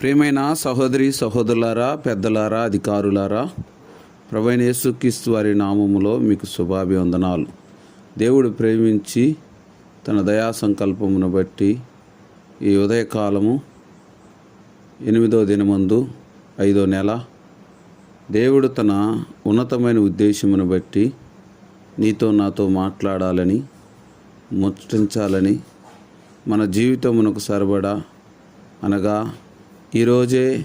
ప్రియమైన సహోదరి సహోదరులారా పెద్దలారా అధికారులారా ప్రభైన యేసుక్రీస్తు వారి నామములో మీకు శుభాభివందనాలు. దేవుడు ప్రేమించి తన దయా సంకల్పమును బట్టి ఈ ఉదయకాలము ఎనిమిదో దినమందు ఐదో నెల దేవుడు తన ఉన్నతమైన ఉద్దేశమును బట్టి నీతో నాతో మాట్లాడాలని ముచ్చటించాలని మన జీవితమునకు సరిపడా అనగా ఈరోజే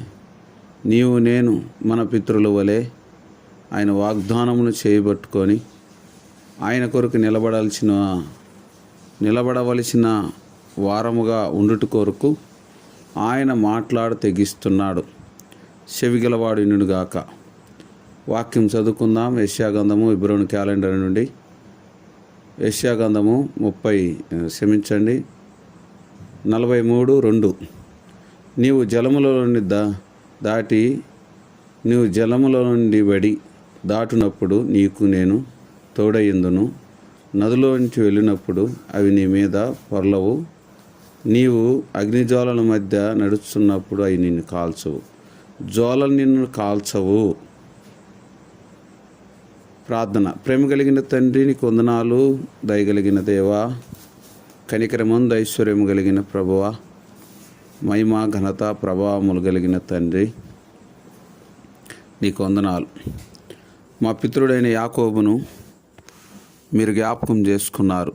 నీవు నేను మన పితృల వలె ఆయన వాగ్దానమును చేయబట్టుకొని ఆయన కొరకు నిలబడాల్సిన నిలబడవలసిన వారముగా ఉండుట కొరకు ఆయన మాట్లాడు తెగిస్తున్నాడు. చెవిగలవాడు గాక. వాక్యం చదువుకుందాం. యశ్యాగంధము ఇబ్రోని క్యాలెండర్ నుండి. యశ్యాగంధము ముప్పై క్షమించండి నలభై మూడు రెండు. నీవు జలములో నుండి దా దాటి నీవు జలములో నుండి బడి దాటునప్పుడు నీకు నేను తోడయ్యందును నదిలోంచి వెళ్ళినప్పుడు అవి నీ మీద పొరలవు. నీవు అగ్నిజ్వాలల మధ్య నడుస్తున్నప్పుడు అవి నిన్ను కాల్చవు. జ్వాలలు నిన్ను కాల్చవు. ప్రార్థన. ప్రేమ కలిగిన తండ్రి నీకు వందనాలు దయగలిగిన దేవా కనికరమందు ఐశ్వర్యము కలిగిన ప్రభువా మహిమ ఘనత ప్రభావములు కలిగిన తండ్రి నీకు వందనాలు. మా పితృడైన యాకోబును మీరు జ్ఞాపకం చేసుకున్నారు.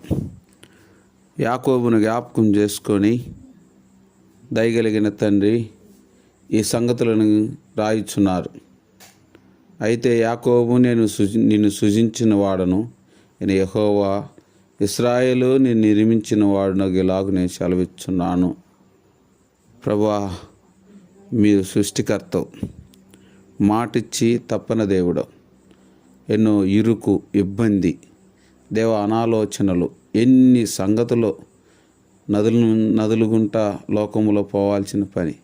యాకోబును జ్ఞాపకం చేసుకొని దయగలిగిన తండ్రి ఈ సంగతులను రాయిచున్నారు. అయితే యాకోబు నేను సుజి నిన్ను సృజించిన వాడను. నేను యహోవా ఇస్రాయేలు నేను నిర్మించిన వాడునగిలాగు నేను సెలవిచ్చున్నాను. ప్రభా మీరు సృష్టికర్త మాటిచ్చి తప్పన దేవుడు. ఎన్నో ఇరుకు ఇబ్బంది దేవ అనాలోచనలు ఎన్ని సంగతులు నదులు నదులుగుంటా లోకంలో లోకములో పోవాల్సిన పని.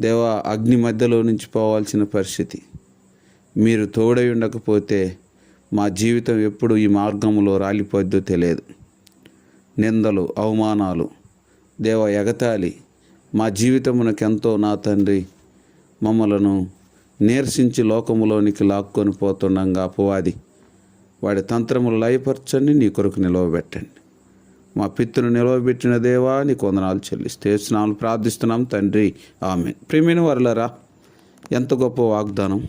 దేవ అగ్ని మధ్యలో నుంచి పోవాల్సిన పరిస్థితి. మీరు తోడై ఉండకపోతే మా జీవితం ఎప్పుడు ఈ మార్గంలో రాలిపోద్దో తెలియదు. నిందలు అవమానాలు దేవ ఎగతాళి మా జీవితమునకెంతో నా తండ్రి మమ్మలను నీరసించి లోకములోనికి లాక్కొని పోతుండగా అపవాది. వాడి తంత్రములు లయపరచండి నీ కొరకు నిలవబెట్టండి. మా పిత్తును నిలవబెట్టిన దేవా నీ కొందనాలు చెల్లిస్తే స్నాలు ప్రార్థిస్తున్నాం తండ్రి. ఆమె ప్రేమైన వరలరా ఎంత గొప్ప వాగ్దానం.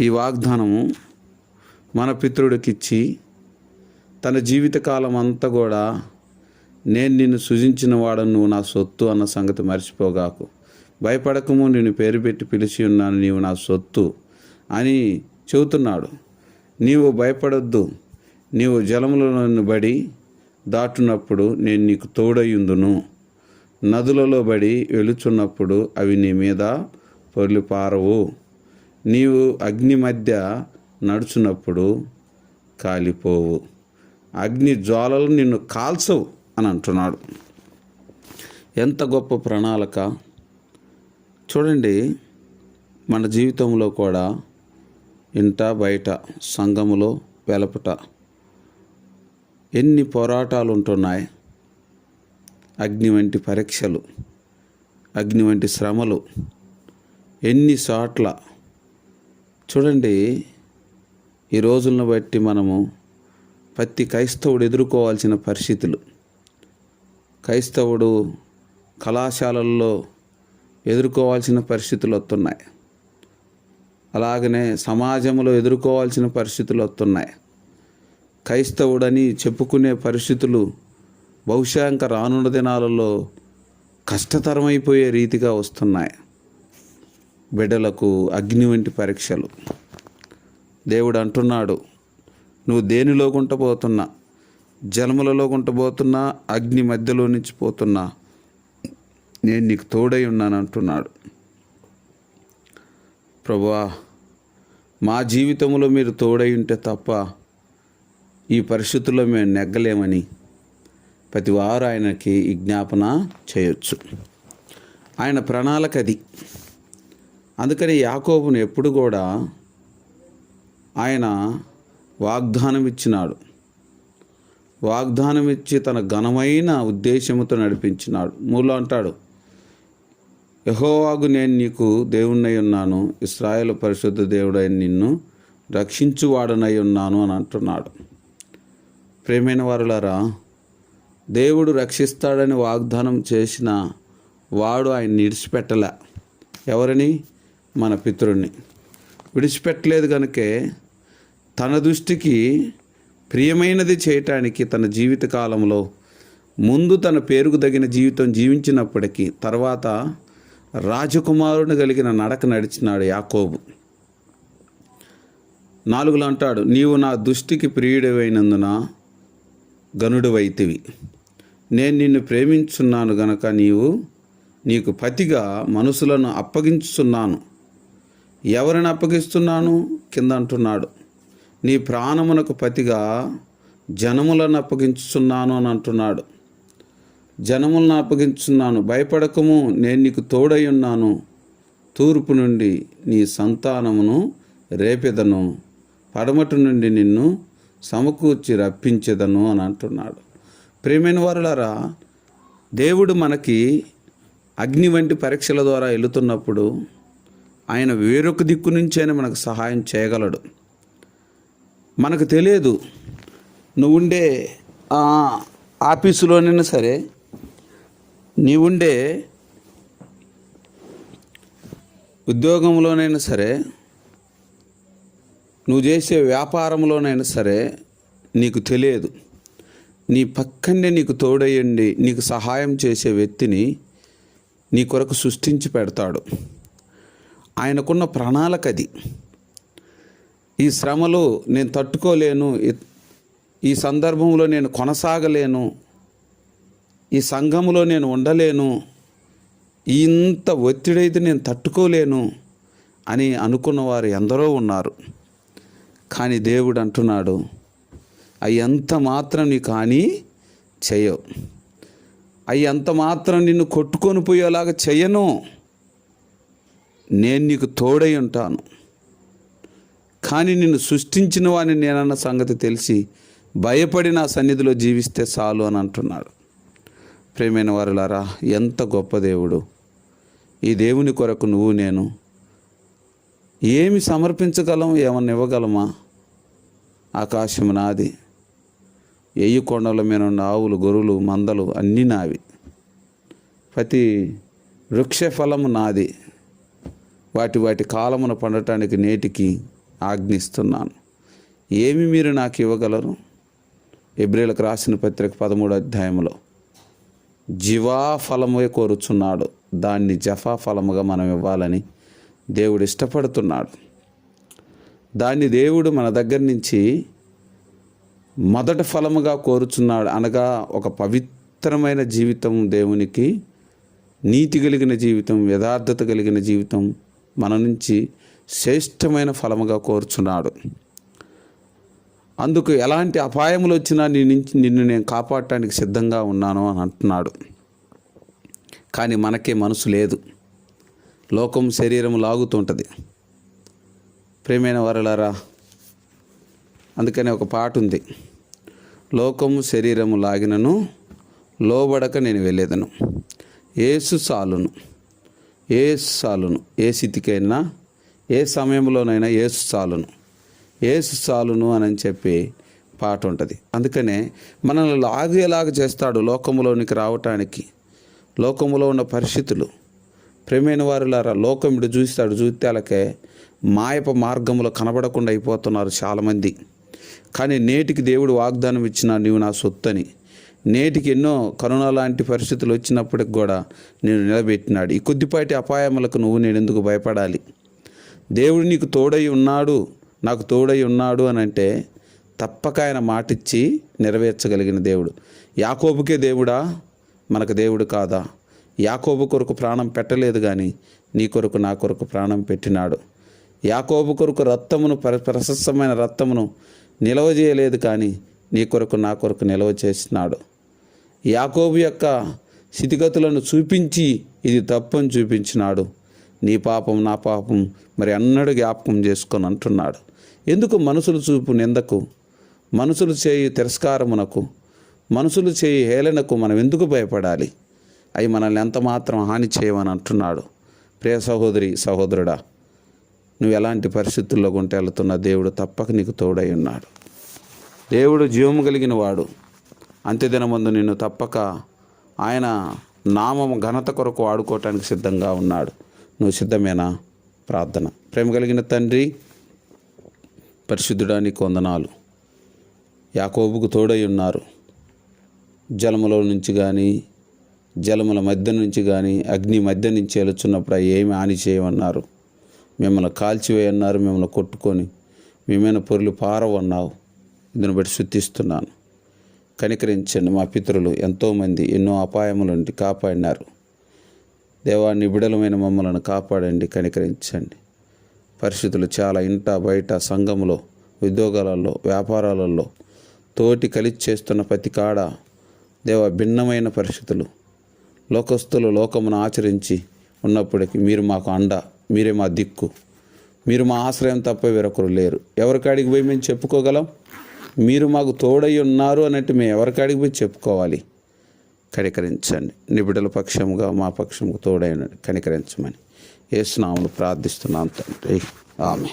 ఈ వాగ్దానము మన పితృడికిచ్చి తన జీవితకాలం అంతా కూడా నేను నిన్ను సృజించిన వాడను నువ్వు నా సొత్తు అన్న సంగతి మర్చిపోగాకు. భయపడకము నేను పేరు పెట్టి పిలిచి ఉన్నాను నీవు నా సొత్తు అని చెబుతున్నాడు. నీవు భయపడొద్దు. నీవు జలములో నన్ను బడి దాటునప్పుడు నేను నీకు తోడయ్యుందును. నదులలో బడి వెలుచున్నప్పుడు అవి నీ మీద పొర్లిపారవు. నీవు అగ్ని మధ్య నడుచున్నప్పుడు కాలిపోవు. అగ్ని జ్వాలలు నిన్ను కాల్చవు. అని అంటున్నాడు. ఎంత గొప్ప ప్రణాళిక. చూడండి మన జీవితంలో కూడా ఇంట బయట సంఘములో వెలపట. ఎన్ని పోరాటాలు ఉంటున్నాయి అగ్ని వంటి పరీక్షలు అగ్ని వంటి శ్రమలు ఎన్ని చోట్ల చూడండి ఈ రోజులను బట్టి మనము ప్రతి క్రైస్తవుడు ఎదుర్కోవాల్సిన పరిస్థితులు. క్రైస్తవుడు కళాశాలల్లో ఎదుర్కోవాల్సిన పరిస్థితులు వస్తున్నాయి అలాగనే సమాజంలో ఎదుర్కోవాల్సిన పరిస్థితులు వస్తున్నాయి క్రైస్తవుడని చెప్పుకునే పరిస్థితులు బహుశా ఇంకా రానున్న దినాలలో కష్టతరమైపోయే రీతిగా వస్తున్నాయి. బిడ్డలకు అగ్ని వంటి పరీక్షలు. దేవుడు అంటున్నాడు నువ్వు దేనిలో గుంటపోతున్నా జలములలో గుంటపోతున్నా అగ్ని మధ్యలో నుంచి పోతున్నా నేను నీకు తోడై ఉన్నాను అంటున్నాడు ప్రభువా మా జీవితంలో మీరు తోడై ఉంటే తప్ప ఈ పరిస్థితుల్లో మేము నెగ్గలేమని ప్రతి వారు ఆయనకి విజ్ఞాపన చేయొచ్చు. ఆయన ప్రణాళిక అది. అందుకని యాకోబును ఎప్పుడు కూడా ఆయన వాగ్దానం ఇచ్చినాడు. వాగ్దానం ఇచ్చి తన ఘనమైన ఉద్దేశముతో నడిపించినాడు. మూలో అంటాడు యహోవాగు నేను నీకు దేవుణ్ణై ఉన్నాను ఇస్రాయేల్ పరిశుద్ధ దేవుడైన నిన్ను రక్షించువాడనై ఉన్నాను అని అంటున్నాడు. ప్రేమైన వారులారా దేవుడు రక్షిస్తాడని వాగ్దానం చేసిన వాడు ఆయన విడిచిపెట్టలే ఎవరిని? మన పితృని. విడిచిపెట్టలేదు కనుకే తన దృష్టికి ప్రియమైనది చేయటానికి తన జీవిత కాలంలో ముందు తన పేరుకు తగిన జీవితం జీవించినప్పటికీ తర్వాత రాజకుమారుని కలిగిన నడక నడిచినాడు యాకోబు. నాలుగులో అంటాడు నీవు నా దృష్టికి ప్రియుడమైనందున గనుడువైతివి నేను నిన్ను ప్రేమించున్నాను గనక నీవు నీకు పతిగా మనుషులను అప్పగించుతున్నాను ఎవరిని అప్పగిస్తున్నాను? కింద అంటున్నాడు. నీ ప్రాణమునకు పతిగా జనములను అప్పగించుతున్నాను అని అంటున్నాడు. జనములను అప్పగించున్నాను భయపడకము నేను నీకు తోడై ఉన్నాను. తూర్పు నుండి నీ సంతానమును రేపెదను. పడమటి నుండి నిన్ను సమకూర్చి రప్పించెదను అని అంటున్నాడు. ప్రేమైన వారులారా దేవుడు మనకి అగ్ని వంటి పరీక్షల ద్వారా వెళుతున్నప్పుడు ఆయన వేరొక దిక్కు నుంచి ఆయన మనకు సహాయం చేయగలడు. మనకు తెలియదు. నువ్వుండే ఉండే ఆఫీసులోనైనా సరే నీవుండే ఉద్యోగంలోనైనా సరే నువ్వు చేసే వ్యాపారంలోనైనా సరే నీకు తెలియదు. నీ పక్కనే నీకు తోడయ్యండి నీకు సహాయం చేసే వ్యక్తిని నీ కొరకు సృష్టించి పెడతాడు. ఆయనకున్న ప్రణాళిక అది. ఈ శ్రమలు నేను తట్టుకోలేను. ఈ- సందర్భంలో నేను కొనసాగలేను. ఈ సంఘంలో నేను ఉండలేను. ఇంత ఒత్తిడైతే నేను తట్టుకోలేను అని అనుకున్న వారు ఎందరో ఉన్నారు. కానీ దేవుడు అంటున్నాడు అవి ఎంత మాత్రం నీ కానీ చేయవు. అవి ఎంత మాత్రం నిన్ను కొట్టుకొని పోయేలాగా చేయను. నేను నీకు తోడై ఉంటాను. కానీ నిన్ను సృష్టించిన వాడిని నేనన్న సంగతి తెలిసి భయపడి నా సన్నిధిలో జీవిస్తే చాలు అని అంటున్నాడు. ప్రేమైన వారులారా ఎంత గొప్ప దేవుడు. ఈ దేవుని కొరకు నువ్వు నేను ఏమి సమర్పించగలం ఏమన్నా ఇవ్వగలమా? ఆకాశం నాది ఎయ్యి కొండల మీద ఉన్న ఆవులు గొర్రెలు మందలు అన్నీ నావి. ప్రతి వృక్ష ఫలము నాది. వాటి వాటి కాలమున పండటానికి నేటికి ఆజ్ఞిస్తున్నాను. ఏమి మీరు నాకు ఇవ్వగలరు? ఎబ్రిలకు రాసిన పత్రిక పదమూడు అధ్యాయంలో జీవా ఫలమే కోరుచున్నాడు దాన్ని జఫా ఫలముగా మనం ఇవ్వాలని దేవుడు ఇష్టపడుతున్నాడు. దాన్ని దేవుడు మన దగ్గర నుంచి మొదటి ఫలముగా కోరుచున్నాడు. అనగా ఒక పవిత్రమైన జీవితం దేవునికి నీతి కలిగిన జీవితం యథార్థత కలిగిన జీవితం మన నుంచి శ్రేష్టమైన ఫలముగా కోరుచున్నాడు. అందుకు ఎలాంటి అపాయములు వచ్చినా నీ నుంచి నిన్ను నేను కాపాడటానికి సిద్ధంగా ఉన్నాను అని అంటున్నాడు. కానీ మనకే మనసు లేదు. లోకం శరీరం లాగుతుంటుంది. ప్రేమైన వరలారా అందుకనే ఒక పాట ఉంది లోకము శరీరము లాగినను లోబడక నేను వెళ్ళేదను. ఏసు సాలును. ఏ సాలును. ఏ స్థితికైనా ఏ సమయంలోనైనా ఏసు చాలును. ఏసు చాలును అని చెప్పి పాట ఉంటుంది. అందుకనే మనల్ని లాగేలాగా చేస్తాడు లోకంలోనికి రావటానికి. లోకంలో ఉన్న పరిస్థితులు ప్రేమైన వారులారా లోకం ఇటు చూస్తాడు చూస్తే మాయప మార్గంలో కనబడకుండా అయిపోతున్నారు చాలామంది. కానీ నేటికి దేవుడు వాగ్దానం ఇచ్చిన నీవు నా సొత్తని. నేటికి ఎన్నో కరోనా లాంటి పరిస్థితులు వచ్చినప్పటికి కూడా నేను నిలబెట్టినాడు. ఈ కొద్దిపాటి అపాయములకు నువ్వు నేను ఎందుకు భయపడాలి? దేవుడు నీకు తోడై ఉన్నాడు నాకు తోడై ఉన్నాడు అని అంటే తప్పక ఆయన మాటిచ్చి నెరవేర్చగలిగిన దేవుడు. యాకోబుకే దేవుడా? మనకు దేవుడు కాదా? యాకోబు కొరకు ప్రాణం పెట్టలేదు కానీ నీ కొరకు నా కొరకు ప్రాణం పెట్టినాడు. యాకోబు కొరకు రక్తమును ప్ర ప్రశస్తమైన రక్తమును నిలవ చేయలేదు కానీ నీ కొరకు నా కొరకు నిలవ చేసినాడు. యాకోబు యొక్క స్థితిగతులను చూపించి ఇది తప్పని చూపించినాడు. నీ పాపం నా పాపం మరి అన్నడు జ్ఞాపకం చేసుకొని అంటున్నాడు. ఎందుకు మనుషులు చూపు నిందకు? మనుషులు చేయి తిరస్కారమునకు. మనుషులు చేయి హేళనకు మనం ఎందుకు భయపడాలి? అవి మనల్ని ఎంత మాత్రం హాని చేయమని అంటున్నాడు. ప్రియ సహోదరి సహోదరుడా నువ్వు ఎలాంటి పరిస్థితుల్లో ఉంటే వెళుతున్న దేవుడు తప్పక నీకు తోడై ఉన్నాడు. దేవుడు జీవము కలిగిన వాడు. అంత్యదినమందు నిన్ను తప్పక ఆయన నామము ఘనత కొరకు వాడుకోవటానికి సిద్ధంగా ఉన్నాడు. నువ్వు సిద్ధమేనా? ప్రార్థన. ప్రేమ కలిగిన తండ్రి పరిశుద్ధుడా నీకు వందనాలు. యాకోబుకు తోడై ఉన్నారు. జలములో నుంచి కానీ జలముల మధ్య నుంచి కానీ అగ్ని మధ్య నుంచి వెలుచున్నప్పుడు ఏమి హాని చేయమన్నారు. మిమ్మల్ని కాల్చివేయన్నారు మిమ్మల్ని కొట్టుకొని మేమైన పొరులు పారవన్నావు. దీన్ని బట్టి శుద్ధిస్తున్నాను కనికరించండి మా పితరులు ఎంతోమంది ఎన్నో అపాయముల నుండి కాపాడినారు. దేవా నిబిడలమైన మమ్మలను కాపాడండి కనికరించండి. పరిస్థితులు చాలా ఇంట బయట సంఘములో ఉద్యోగాలలో వ్యాపారాలలో తోటి కలిసి చేస్తున్న ప్రతి కాడ దేవ భిన్నమైన పరిస్థితులు లోకస్తులు లోకమును ఆచరించి ఉన్నప్పటికీ మీరు మాకు అండ మీరే మా దిక్కు. మీరు మా ఆశ్రయం తప్ప వేరొకరు లేరు. ఎవరికాడికి పోయి మేము చెప్పుకోగలం? మీరు మాకు తోడై ఉన్నారు అన్నట్టు మేము ఎవరికాడికి పోయి చెప్పుకోవాలి? కనికరించండి. నిబిడల పక్షముగా మా పక్షముగా తోడైన కనికరించమని. ఏసునామను ప్రార్థిస్తున్నాను తండ్రి. ఆమె